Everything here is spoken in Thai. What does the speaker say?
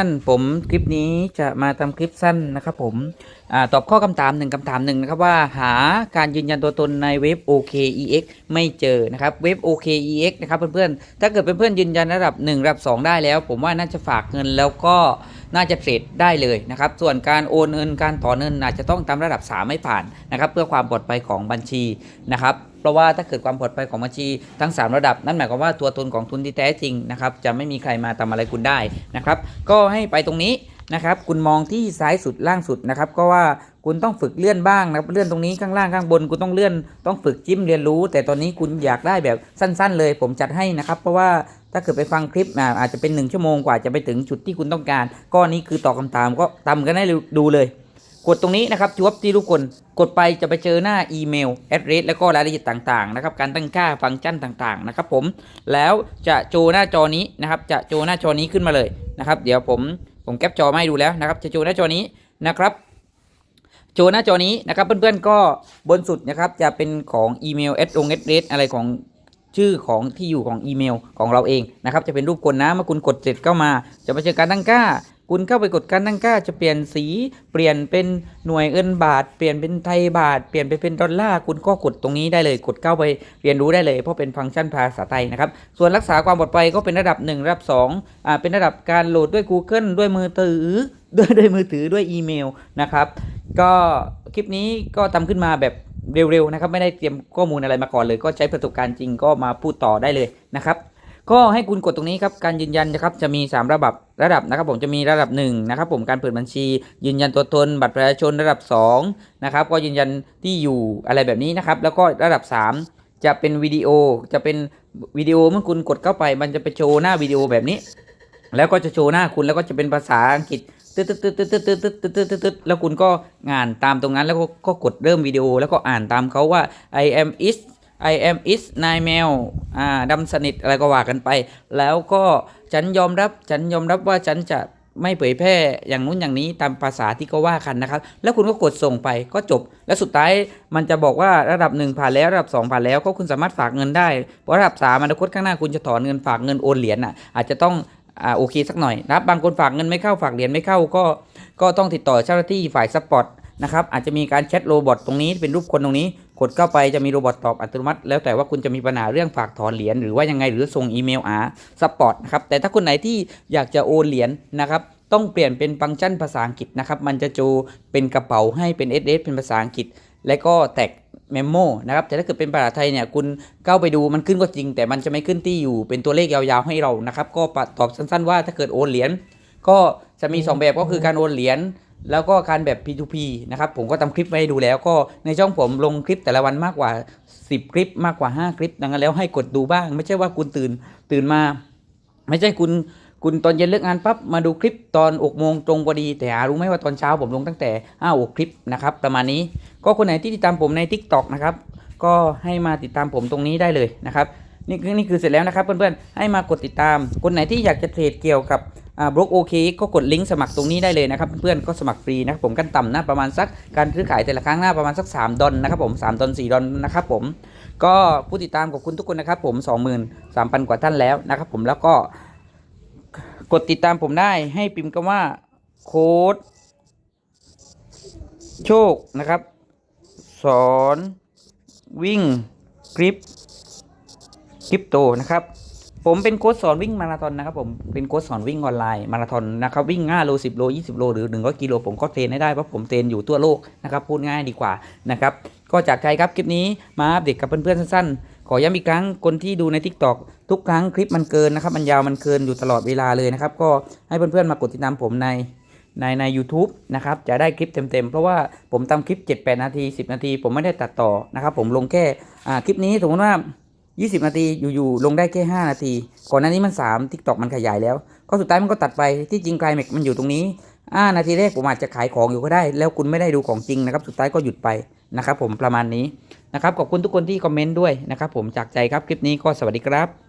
ท่านผมคลิปนี้จะมาทำคลิปสั้นนะครับผมอตอบข้อคำถามหนึ่งคำถามหนึ่งนะครับว่าหาการยืนยันตัวตนในเว็บ OKEX ไม่เจอนะครับเว็บ OKEX นะครับเพื่อนๆถ้าเกิดเพื่อนๆยืนยันระดับ 1 ระดับ 2 ได้แล้ว ผมว่าน่าจะฝากเงินแล้วก็น่าจะเทรดได้เลยนะครับ ส่วนการโอนเงินการถอนเงินอาจจะต้องตามระดับ 3 ไม่ผ่านนะครับเพื่อความปลอดภัยของบัญชีนะครับเพราะว่าถ้าเกิดความปลอดภัยของบัญชีทั้ง 3 ระดับ นั่นหมายความว่าตัวตนของทุนที่แท้จริงนะครับจะไม่มีใครมาทำอะไรคุณได้นะครับก็ให้ไปตรงนี้ นะครับคุณมองที่ซ้ายสุดล่างสุดนะครับก็ว่าคุณต้องฝึกเลื่อนบ้างนะครับเลื่อนตรงนี้ข้างล่างข้างบนคุณต้องเลื่อนต้องฝึกจิ้มเรียนรู้ แต่ตอนนี้คุณอยากได้แบบสั้น ๆ เลย ผมจัดให้นะครับเพราะว่าถ้าเกิดไปฟังคลิปอาจจะเป็น 1 ชั่วโมงกว่าจะไปถึงจุดที่คุณต้องการก็นี่คือตอบคำถามก็ทำกันให้ดูเลย กดตรงนี้นะครับจวบที่ทุกคนกดไปจะไปเจอหน้าอีเมลแอดเรสแล้วก็รายละเอียดต่างๆนะครับการตั้งค่าฟังก์ชันต่างๆนะครับผมแล้วจะโชว์หน้าจอนี้นะครับจะโชว์หน้าจอนี้ขึ้นมาเลยนะครับ เดี๋ยวผม ผมแคปจอไม่ดูแล้วนะครับจะโชว์หน้าจอนี้นะครับโชว์หน้าจอนี้นะครับเพื่อนๆก็บนสุดนะครับจะเป็นของอีเมลแอดลงแอดเรสอะไรของชื่อของที่อยู่ของอีเมลของเราเองนะครับจะเป็นรูปคนนะเมื่อคุณกดเสร็จเข้ามา จะมาเจอการตั้งค่า คุณเข้าไปกดการตั้งค่าจะเปลี่ยนสีเปลี่ยนเป็นหน่วยเงินบาท เปลี่ยนเป็นไทยบาท เปลี่ยนไปเป็นดอลลาร์คุณก็กดตรงนี้ได้เลย กดเข้าไปเรียนรู้ได้เลย เพราะเป็นฟังก์ชันภาษาไทยนะครับส่วนรักษาความปลอดภัยก็เป็นระดับ 1 ระดับ2อ่าเป็นระดับการโหลดด้วย Google ด้วยมือถือด้วยด้วยมือถือด้วยอีเมลนะครับก็คลิปนี้ก็ทำขึ้นมาแบบเร็วๆนะครับไม่ได้เตรียมข้อมูลอะไรมาก่อนเลย ก็ใช้ประสบการณ์จริงก็มาพูดต่อได้เลยนะครับ ก็ให้คุณกดตรงนี้ครับการยืนยันนะครับจะมี 3 ระดับระดับนะครับ ผมจะมีระดับ1นะครับผมการเปิดบัญชี ยืนยันตัวตนบัตรประชาชนระดับ2นะครับก็ยืนยันที่อยู่อะไรแบบนี้นะครับ แล้วก็ระดับ 3 จะเป็นวิดีโอจะเป็นวิดีโอเมื่อคุณกดเข้าไป มันจะไปโชว์หน้าวิดีโอแบบนี้ แล้วก็จะโชว์หน้าคุณแล้วก็จะเป็นภาษาอังกฤษตึ๊ดตึ๊ดตึ๊ดตึ๊ดตึ๊ดตึ๊ดตึ๊ดตึ๊ดตึ๊ดตึ๊ดแล้วคุณก็อ่านตามตรงนั้นแล้วก็ก็กดเริ่มวิดีโอ แล้วก็อ่านตามเขาว่า I am is I am is นายแมวอ่าดำสนิทอะไรก็ว่ากันไป แล้วก็ฉันยอมรับฉันยอมรับว่าฉันจะไม่เผยแพร่อย่างนู้นอย่างนี้ตามภาษาที่ก็ว่ากันนะครับ แล้วคุณก็กดส่งไปก็จบ แล้วสุดท้ายมันจะบอกว่าระดับ 1 ผ่านแล้ว ระดับ 2 ผ่านแล้วก็คุณสามารถฝากเงินได้เพราะระดับ3อนาคตข้างหน้าคุณจะถอนเงินฝากเงินโอนเหรียญอะอาจจะต้องอ่าโอเคสักหน่อยนะครับบางคนฝากเงินไม่เข้าฝากเหรียญไม่เข้าก็ ก็ต้องติดต่อเจ้าหน้าที่ฝ่ายซัพพอร์ตนะครับอาจจะมีการแชทโรบอทตรงนี้เป็นรูปคนตรงนี้ กดเข้าไปจะมีโรบอทตอบอัตโนมัติ แล้วแต่ว่าคุณจะมีปัญหาเรื่องฝากถอนเหรียญหรือว่ายังไงหรือส่งอีเมลหาซัพพอร์ตนะครับแต่ถ้าคนไหนที่อยากจะโอนเหรียญนะครับต้องเปลี่ยนเป็นฟังก์ชันภาษาอังกฤษนะครับมันจะโจเป็นกระเป๋าให้เป็น SS เป็นภาษาอังกฤษ และก็แท็กเมมโมนะครับแต่ถ้าเกิดเป็นภาษาไทยเนี่ยคุณเข้าไปดูมันขึ้นก็จริง แต่มันจะไม่ขึ้นที่อยู่เป็นตัวเลขยาวๆให้เรานะครับก็ตอบสั้นๆว่าถ้าเกิดโอนเหรียญก็จะมี 2 แบบก็คือการโอนเหรียญ แล้วก็การแบบ P2P นะครับผมก็ทำคลิปไว้ดูแล้วก็ในช่องผมลงคลิปแต่ละวันมากกว่า 10 คลิปมากกว่า 5 คลิปดังนั้นแล้วให้กดดูบ้าง ไม่ใช่ว่าคุณตื่นตื่นมา ไม่ใช่คุณคุณตอนเย็นเลิกงานปั๊บมาดูคลิปตอนอกโมงตรงพอดี แต่หารู้ไหมว่าตอนเช้าผมลงตั้งแต่5อคลิปนะครับประมาณนี้ก็คนไหนที่ติดตามผมใน Tik t o อกนะครับก็ให้มาติดตามผมตรงนี้ได้เลยนะครับนี่คือนี่คือเสร็จแล้วนะครับเพื่อนๆให้มากดติดตามคนไหนที่อยากจะเทรดเกี่ยวกับ บล็อกโอเคก็กดลิงก์สมัครตรงนี้ได้เลยนะครับเพื่อนๆก็สมัครฟรีนะครับผมกันต่ำนะประมาณสักการซื้อขายแต่ละครั้งหน้าประมาณสัก 3 ดอลนะครับผม3ดอล4ดอลนะครับผมก็ผู้ติดตามขอบคุณทุกคนนะครับผม 23,000 กว่าท่านแล้วนะครับผมแล้วก็กดติดตามผมได้ให้พิมพ์คำว่าโค้ดโชคนะครับ สอนวิ่งคลิปคริปโตนะครับ ผมเป็นโค้ชสอนวิ่งมาราธอนนะครับผมเป็นโค้ชสอนวิ่งออนไลน์มาราธอนนะครับวิ่ง5โล10 โล 20 โล หรือ100กิโลผมก็เทรนให้ได้เพราะผมเทรนอยู่ทั่วโลกนะครับพูดง่ายดีกว่านะครับก็จากใจครับคลิปนี้มาอัปเดตกับเพื่อนๆสั้นๆ ขอย้ำอีกครั้งคนที่ดูใน Tik t o อกทุกครั้งคลิปมันเกินนะครับมันยาวมันเกินอยู่ตลอดเวลาเลยนะครับก็ให้เพื่อนๆมากดติดตามผมในในใน u t u b e นะครับจะได้คลิปเต็มๆ เพราะว่าผมทำคลิป 7-8 นาที 10 นาที ผมไม่ได้ตัดต่อนะครับผมลงแค่คลิปนี้สมมติว่า ยี่สิบนาทีอยู่ๆลงได้แค่ห้านาที ก่อนหน้านี้มันสามทิกตอกมันขยายแล้ว ก็สุดท้ายมันก็ตัดไปที่จริงไกลแม็กมันอยู่ตรงนี้อ่านาทีแรกผมอาจจะขายของอยู่ก็ได้ แล้วคุณไม่ได้ดูของจริงนะครับ สุดท้ายก็หยุดไปนะครับผมประมาณนี้นะครับขอบคุณทุกคนที่คอมเมนต์ด้วยนะครับผมจากใจครับคลิปนี้ก็สวัสดีครับ